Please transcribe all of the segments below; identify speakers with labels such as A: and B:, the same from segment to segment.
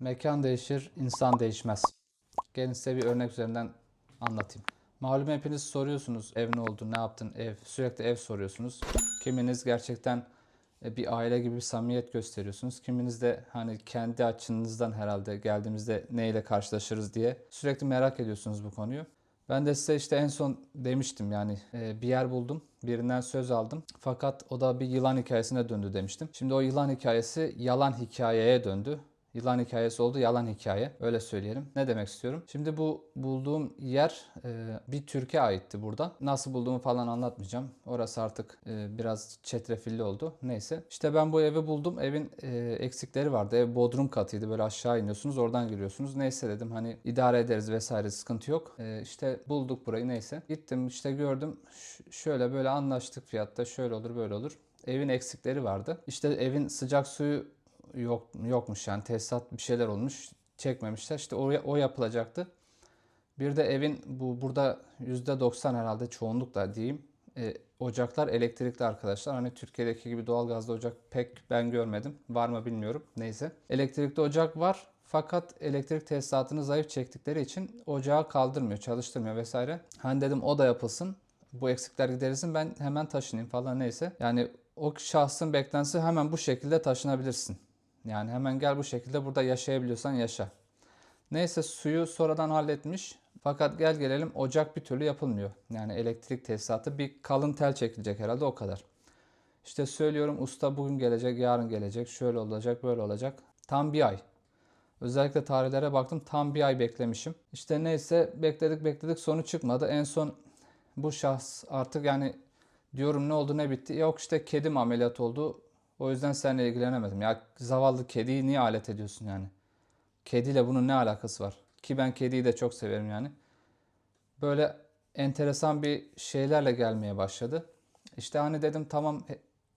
A: Mekan değişir, insan değişmez. Gelin size bir örnek üzerinden anlatayım. Malum hepiniz soruyorsunuz ev ne oldu, ne yaptın, ev. Sürekli ev soruyorsunuz. Kiminiz gerçekten e, bir aile gibi bir samimiyet gösteriyorsunuz. Kiminiz de hani kendi açınızdan herhalde geldiğimizde neyle karşılaşırız diye sürekli merak ediyorsunuz bu konuyu. Ben de size işte en son demiştim yani e, bir yer buldum. Birinden söz aldım. Fakat o da bir yılan hikayesine döndü demiştim. Şimdi o yılan hikayesi yalan hikayeye döndü. Yılan hikayesi oldu, yalan hikaye. Öyle söyleyelim. Ne demek istiyorum? Şimdi bu bulduğum yer e, bir Türkiye aitti burada. Nasıl bulduğumu falan anlatmayacağım. Orası artık e, biraz çetrefilli oldu. Neyse. İşte ben bu evi buldum. Evin e, eksikleri vardı. Ev bodrum katıydı. Böyle aşağı iniyorsunuz. Oradan giriyorsunuz. Neyse dedim hani idare ederiz vesaire sıkıntı yok. E, işte bulduk burayı neyse. Gittim işte gördüm. Ş- şöyle böyle anlaştık fiyatta. Şöyle olur böyle olur. Evin eksikleri vardı. İşte evin sıcak suyu yok yokmuş yani tesisat bir şeyler olmuş çekmemişler işte o, o yapılacaktı. Bir de evin bu burada %90 herhalde çoğunlukla diyeyim e, ocaklar elektrikli arkadaşlar. Hani Türkiye'deki gibi doğalgazlı ocak pek ben görmedim. Var mı bilmiyorum. Neyse. Elektrikli ocak var. Fakat elektrik tesisatını zayıf çektikleri için ocağı kaldırmıyor, çalıştırmıyor vesaire. Hani dedim o da yapılsın. Bu eksikler giderilsin ben hemen taşınayım falan neyse. Yani o şahsın beklentisi hemen bu şekilde taşınabilirsin. Yani hemen gel bu şekilde burada yaşayabiliyorsan yaşa. Neyse suyu sonradan halletmiş. Fakat gel gelelim ocak bir türlü yapılmıyor. Yani elektrik tesisatı bir kalın tel çekilecek herhalde o kadar. İşte söylüyorum usta bugün gelecek, yarın gelecek, şöyle olacak, böyle olacak. Tam bir ay. Özellikle tarihlere baktım tam bir ay beklemişim. İşte neyse bekledik bekledik sonu çıkmadı. En son bu şahs artık yani diyorum ne oldu ne bitti. Yok işte kedim ameliyat oldu. O yüzden seninle ilgilenemedim. Ya zavallı kediyi niye alet ediyorsun yani? Kediyle bunun ne alakası var? Ki ben kediyi de çok severim yani. Böyle enteresan bir şeylerle gelmeye başladı. İşte hani dedim tamam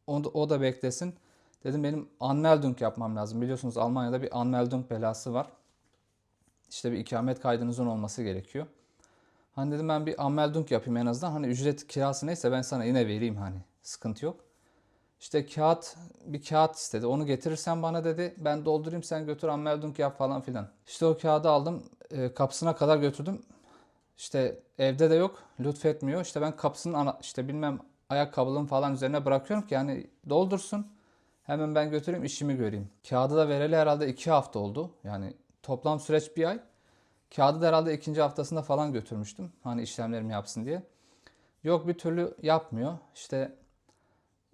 A: o da beklesin. Dedim benim Anmeldung yapmam lazım. Biliyorsunuz Almanya'da bir Anmeldung belası var. İşte bir ikamet kaydınızın olması gerekiyor. Hani dedim ben bir Anmeldung yapayım en azından. Hani ücret kirası neyse ben sana yine vereyim hani. Sıkıntı yok. İşte kağıt bir kağıt istedi. Onu getirirsen bana dedi. Ben doldurayım sen götür Anmeldung yap falan filan. İşte o kağıdı aldım. e, kapısına kadar götürdüm. İşte evde de yok. Lütfetmiyor. İşte ben kapısının ana, işte bilmem ayakkabılığım falan üzerine bırakıyorum ki yani doldursun. Hemen ben götüreyim işimi göreyim. Kağıdı da vereli herhalde iki hafta oldu. Yani toplam süreç bir ay. Kağıdı da herhalde ikinci haftasında falan götürmüştüm. Hani işlemlerimi yapsın diye. Yok bir türlü yapmıyor. İşte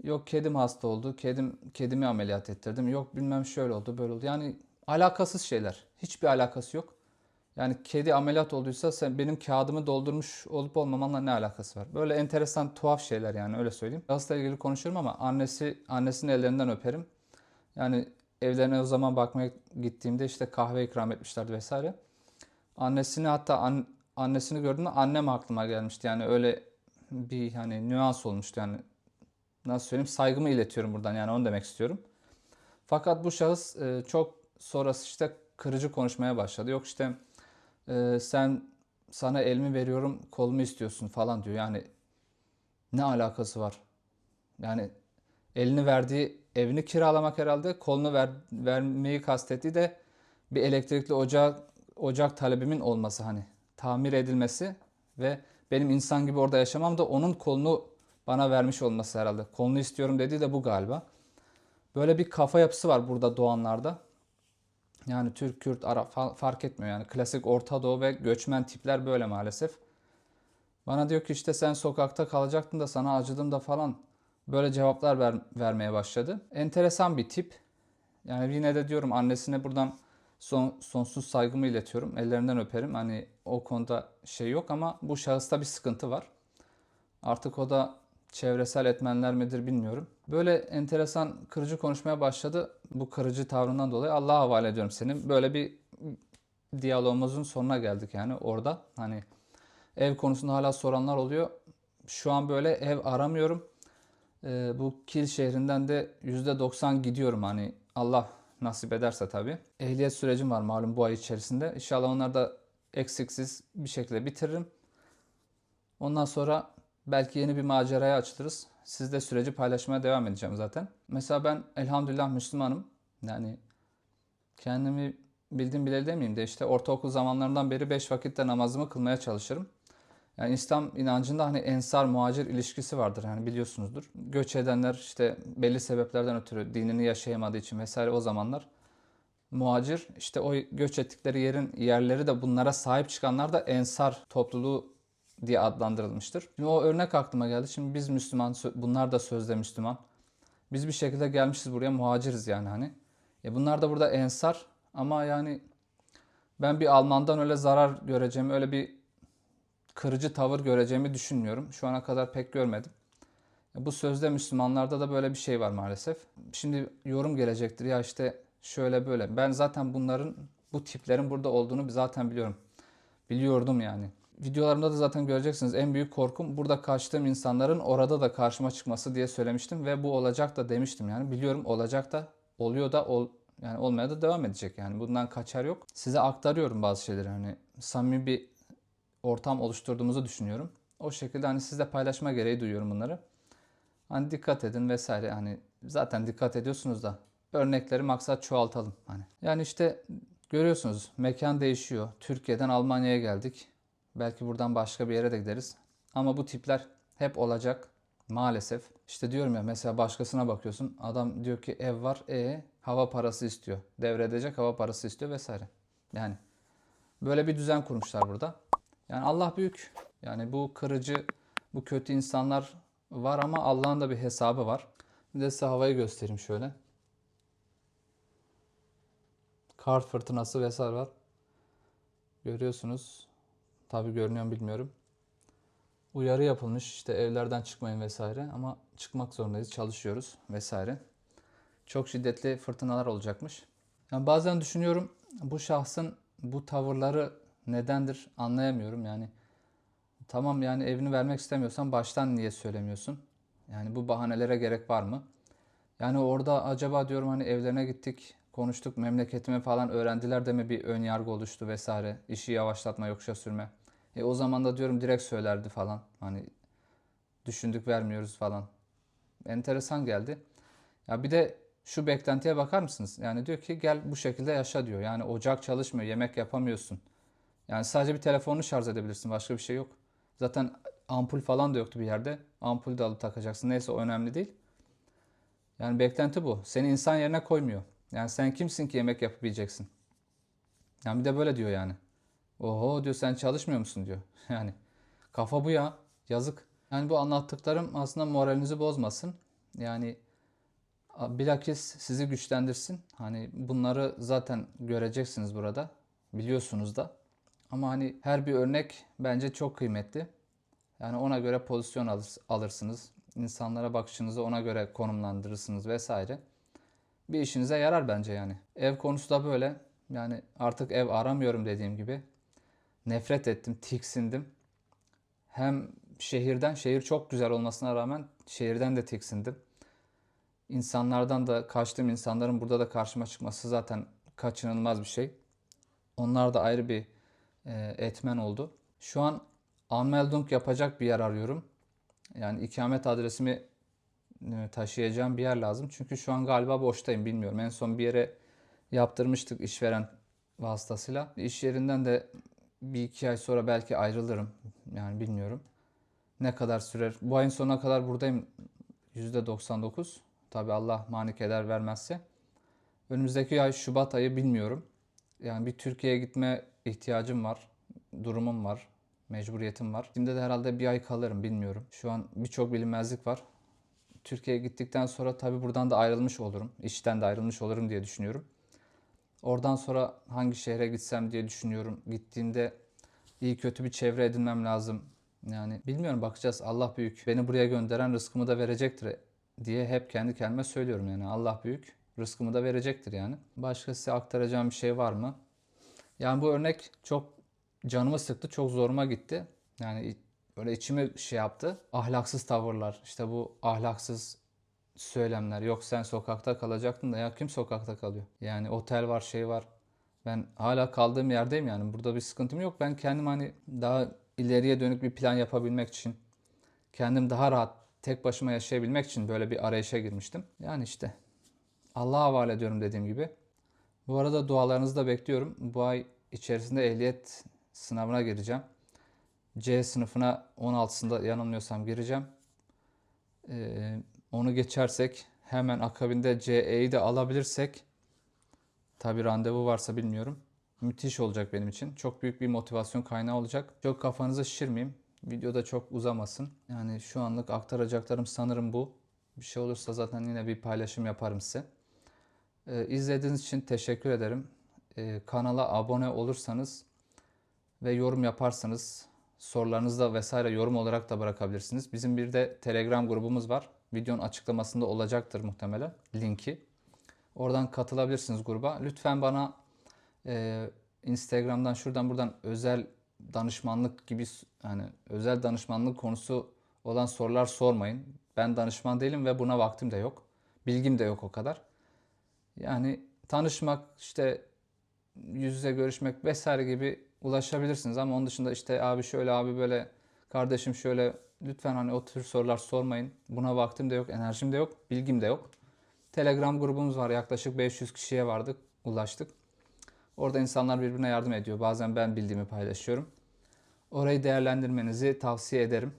A: Yok kedim hasta oldu. Kedim kedimi ameliyat ettirdim. Yok bilmem şöyle oldu, böyle oldu. Yani alakasız şeyler. Hiçbir alakası yok. Yani kedi ameliyat olduysa sen benim kağıdımı doldurmuş olup olmamanla ne alakası var? Böyle enteresan tuhaf şeyler yani öyle söyleyeyim. Şahısla ilgili konuşurum ama annesi annesinin ellerinden öperim. Yani evlerine o zaman bakmaya gittiğimde işte kahve ikram etmişlerdi vesaire. Annesini hatta an- annesini gördüğümde annem aklıma gelmişti. Yani öyle bir hani nüans olmuştu yani nasıl söyleyeyim saygımı iletiyorum buradan yani onu demek istiyorum. Fakat bu şahıs e, çok sonrası işte kırıcı konuşmaya başladı. Yok işte e, sen sana elimi veriyorum kolumu istiyorsun falan diyor. Yani ne alakası var? Yani elini verdiği evini kiralamak herhalde kolunu ver, vermeyi kastettiği de bir elektrikli ocak ocak talebimin olması hani tamir edilmesi ve benim insan gibi orada yaşamam da onun kolunu bana vermiş olması herhalde. Kolunu istiyorum dediği de bu galiba. Böyle bir kafa yapısı var burada doğanlarda. Yani Türk, Kürt, Arap fa- fark etmiyor yani. Klasik Orta Doğu ve göçmen tipler böyle maalesef. Bana diyor ki işte sen sokakta kalacaktın da sana acıdım da falan. Böyle cevaplar ver- vermeye başladı. Enteresan bir tip. Yani yine de diyorum annesine buradan son, sonsuz saygımı iletiyorum. Ellerinden öperim. Hani o konuda şey yok ama bu şahısta bir sıkıntı var. Artık o da çevresel etmenler midir bilmiyorum. Böyle enteresan kırıcı konuşmaya başladı. Bu kırıcı tavrından dolayı Allah'a havale ediyorum seni. Böyle bir diyalogumuzun sonuna geldik yani orada. Hani ev konusunda hala soranlar oluyor. Şu an böyle ev aramıyorum. Ee, bu Kil şehrinden de %90 gidiyorum hani Allah nasip ederse tabii. Ehliyet sürecim var malum bu ay içerisinde. İnşallah onları da eksiksiz bir şekilde bitiririm. Ondan sonra belki yeni bir maceraya açılırız. Sizle süreci paylaşmaya devam edeceğim zaten. Mesela ben elhamdülillah Müslümanım. Yani kendimi bildim bileli demeyeyim de işte ortaokul zamanlarından beri 5 vakitte namazımı kılmaya çalışırım. Yani İslam inancında hani ensar muhacir ilişkisi vardır yani biliyorsunuzdur. Göç edenler işte belli sebeplerden ötürü dinini yaşayamadığı için vesaire o zamanlar muhacir işte o göç ettikleri yerin yerleri de bunlara sahip çıkanlar da ensar topluluğu diye adlandırılmıştır. Şimdi o örnek aklıma geldi. Şimdi biz Müslüman, bunlar da sözde Müslüman. Biz bir şekilde gelmişiz buraya muhaciriz yani hani. E bunlar da burada ensar ama yani ben bir Alman'dan öyle zarar göreceğimi, öyle bir kırıcı tavır göreceğimi düşünmüyorum. Şu ana kadar pek görmedim. E bu sözde Müslümanlarda da böyle bir şey var maalesef. Şimdi yorum gelecektir ya işte şöyle böyle. Ben zaten bunların bu tiplerin burada olduğunu zaten biliyorum. Biliyordum yani. Videolarımda da zaten göreceksiniz. En büyük korkum burada kaçtığım insanların orada da karşıma çıkması diye söylemiştim ve bu olacak da demiştim yani. Biliyorum olacak da oluyor da ol, yani olmaya da devam edecek yani. Bundan kaçar yok. Size aktarıyorum bazı şeyleri hani samimi bir ortam oluşturduğumuzu düşünüyorum. O şekilde hani sizle paylaşma gereği duyuyorum bunları. Hani dikkat edin vesaire hani zaten dikkat ediyorsunuz da örnekleri maksat çoğaltalım hani. Yani işte görüyorsunuz mekan değişiyor. Türkiye'den Almanya'ya geldik. Belki buradan başka bir yere de gideriz. Ama bu tipler hep olacak maalesef. İşte diyorum ya mesela başkasına bakıyorsun. Adam diyor ki ev var e hava parası istiyor. Devredecek hava parası istiyor vesaire. Yani böyle bir düzen kurmuşlar burada. Yani Allah büyük. Yani bu kırıcı, bu kötü insanlar var ama Allah'ın da bir hesabı var. Bir de size havayı göstereyim şöyle. Kar fırtınası vesaire var. Görüyorsunuz. Tabi görünüyor bilmiyorum. Uyarı yapılmış işte evlerden çıkmayın vesaire ama çıkmak zorundayız çalışıyoruz vesaire. Çok şiddetli fırtınalar olacakmış. Yani bazen düşünüyorum bu şahsın bu tavırları nedendir anlayamıyorum yani. Tamam yani evini vermek istemiyorsan baştan niye söylemiyorsun? Yani bu bahanelere gerek var mı? Yani orada acaba diyorum hani evlerine gittik, konuştuk, memleketimi falan öğrendiler de mi bir ön yargı oluştu vesaire. İşi yavaşlatma, yokuşa sürme. E o zaman da diyorum direkt söylerdi falan. Hani düşündük vermiyoruz falan. Enteresan geldi. Ya bir de şu beklentiye bakar mısınız? Yani diyor ki gel bu şekilde yaşa diyor. Yani ocak çalışmıyor, yemek yapamıyorsun. Yani sadece bir telefonunu şarj edebilirsin. Başka bir şey yok. Zaten ampul falan da yoktu bir yerde. Ampul de alıp takacaksın. Neyse o önemli değil. Yani beklenti bu. Seni insan yerine koymuyor. Yani sen kimsin ki yemek yapabileceksin? Yani bir de böyle diyor yani. Oho diyor sen çalışmıyor musun diyor. Yani kafa bu ya. Yazık. Yani bu anlattıklarım aslında moralinizi bozmasın. Yani bilakis sizi güçlendirsin. Hani bunları zaten göreceksiniz burada. Biliyorsunuz da. Ama hani her bir örnek bence çok kıymetli. Yani ona göre pozisyon alır, alırsınız. İnsanlara bakışınızı ona göre konumlandırırsınız vesaire. Bir işinize yarar bence yani. Ev konusu da böyle. Yani artık ev aramıyorum dediğim gibi. Nefret ettim, tiksindim. Hem şehirden, şehir çok güzel olmasına rağmen şehirden de tiksindim. İnsanlardan da kaçtığım insanların burada da karşıma çıkması zaten kaçınılmaz bir şey. Onlar da ayrı bir e, etmen oldu. Şu an Anmeldung yapacak bir yer arıyorum. Yani ikamet adresimi taşıyacağım bir yer lazım. Çünkü şu an galiba boştayım bilmiyorum. En son bir yere yaptırmıştık işveren vasıtasıyla. İş yerinden de bir iki ay sonra belki ayrılırım. Yani bilmiyorum. Ne kadar sürer? Bu ayın sonuna kadar buradayım. %99. Tabi Allah mani keder vermezse. Önümüzdeki ay Şubat ayı bilmiyorum. Yani bir Türkiye'ye gitme ihtiyacım var. Durumum var. Mecburiyetim var. Şimdi de herhalde bir ay kalırım bilmiyorum. Şu an birçok bilinmezlik var. Türkiye'ye gittikten sonra tabii buradan da ayrılmış olurum. İşten de ayrılmış olurum diye düşünüyorum. Oradan sonra hangi şehre gitsem diye düşünüyorum. Gittiğimde iyi kötü bir çevre edinmem lazım. Yani bilmiyorum bakacağız. Allah büyük. Beni buraya gönderen rızkımı da verecektir diye hep kendi kendime söylüyorum yani. Allah büyük. Rızkımı da verecektir yani. Başka size aktaracağım bir şey var mı? Yani bu örnek çok canımı sıktı, çok zoruma gitti. Yani böyle içimi şey yaptı. Ahlaksız tavırlar, işte bu ahlaksız söylemler. Yok sen sokakta kalacaktın da ya kim sokakta kalıyor? Yani otel var, şey var. Ben hala kaldığım yerdeyim yani. Burada bir sıkıntım yok. Ben kendim hani daha ileriye dönük bir plan yapabilmek için, kendim daha rahat tek başıma yaşayabilmek için böyle bir arayışa girmiştim. Yani işte Allah'a havale ediyorum dediğim gibi. Bu arada dualarınızı da bekliyorum. Bu ay içerisinde ehliyet sınavına gireceğim. C sınıfına 16'sında yanılmıyorsam gireceğim. Ee, onu geçersek hemen akabinde CE'yi de alabilirsek tabi randevu varsa bilmiyorum. Müthiş olacak benim için. Çok büyük bir motivasyon kaynağı olacak. Çok kafanızı şişirmeyeyim. Videoda çok uzamasın. Yani şu anlık aktaracaklarım sanırım bu. Bir şey olursa zaten yine bir paylaşım yaparım size. Ee, izlediğiniz için teşekkür ederim. Ee, kanala abone olursanız ve yorum yaparsanız sorularınızı da vesaire yorum olarak da bırakabilirsiniz. Bizim bir de Telegram grubumuz var. Videonun açıklamasında olacaktır muhtemelen linki. Oradan katılabilirsiniz gruba. Lütfen bana e, Instagram'dan şuradan buradan özel danışmanlık gibi hani özel danışmanlık konusu olan sorular sormayın. Ben danışman değilim ve buna vaktim de yok. Bilgim de yok o kadar. Yani tanışmak işte yüz yüze görüşmek vesaire gibi ulaşabilirsiniz ama onun dışında işte abi şöyle abi böyle kardeşim şöyle lütfen hani o tür sorular sormayın. Buna vaktim de yok, enerjim de yok, bilgim de yok. Telegram grubumuz var. Yaklaşık 500 kişiye vardık, ulaştık. Orada insanlar birbirine yardım ediyor. Bazen ben bildiğimi paylaşıyorum. Orayı değerlendirmenizi tavsiye ederim.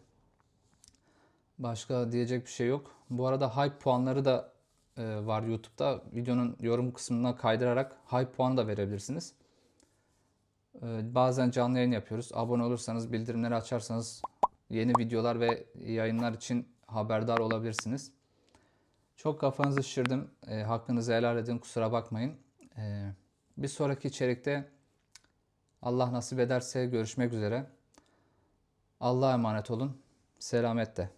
A: Başka diyecek bir şey yok. Bu arada hype puanları da e, var YouTube'da. Videonun yorum kısmına kaydırarak hype puanı da verebilirsiniz. E, bazen canlı yayın yapıyoruz. Abone olursanız, bildirimleri açarsanız yeni videolar ve yayınlar için haberdar olabilirsiniz. Çok kafanızı şişirdim. E, hakkınızı helal edin. Kusura bakmayın. E, bir sonraki içerikte Allah nasip ederse görüşmek üzere. Allah'a emanet olun. Selametle.